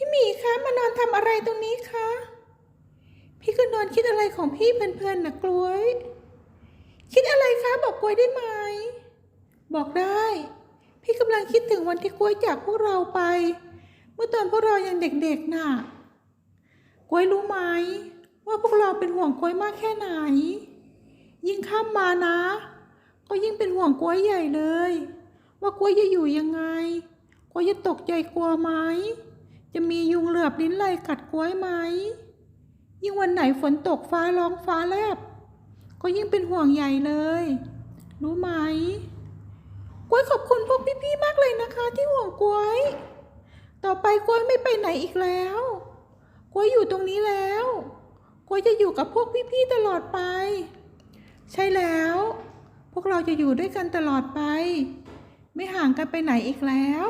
พี่หมีคะมานอนทำอะไรตรงนี้คะ พี่ก็นอนคิดอะไรของพี่เพลินๆนะกล้วย คิดอะไรคะบอกกล้วยได้ไหม บอกได้ พี่กำลังคิดถึงวันที่กล้วยจากพวกเราไป เมื่อตอนพวกเรายังเด็กๆน่ะกล้วยรู้ไหม ว่าพวกเราเป็นห่วงกล้วยมากแค่ไหน ยิ่งข้ามมานะ ก็ยิ่งเป็นห่วงกล้วยใหญ่เลย ว่ากล้วยจะอยู่ยังไงกล้วยจะตกใจกลัวไหม จะมียุงเหลือบลิ้นไหลกัดกล้วยไหม ยิ่งวันไหนฝนตกฟ้าร้องฟ้าแลบ ก็ยิ่งเป็นห่วงใหญ่เลย รู้ไหมกล้วยขอบคุณพวกพี่ๆมากเลยนะคะ ที่ห่วงกล้วย ต่อไปกล้วยไม่ไปไหนอีกแล้วกล้วยอยู่ตรงนี้แล้วกล้วยจะอยู่กับพวกพี่ๆตลอดไป ใช่แล้ว พวกเราจะอยู่ด้วยกันตลอดไป ไม่ห่างกันไปไหนอีกแล้ว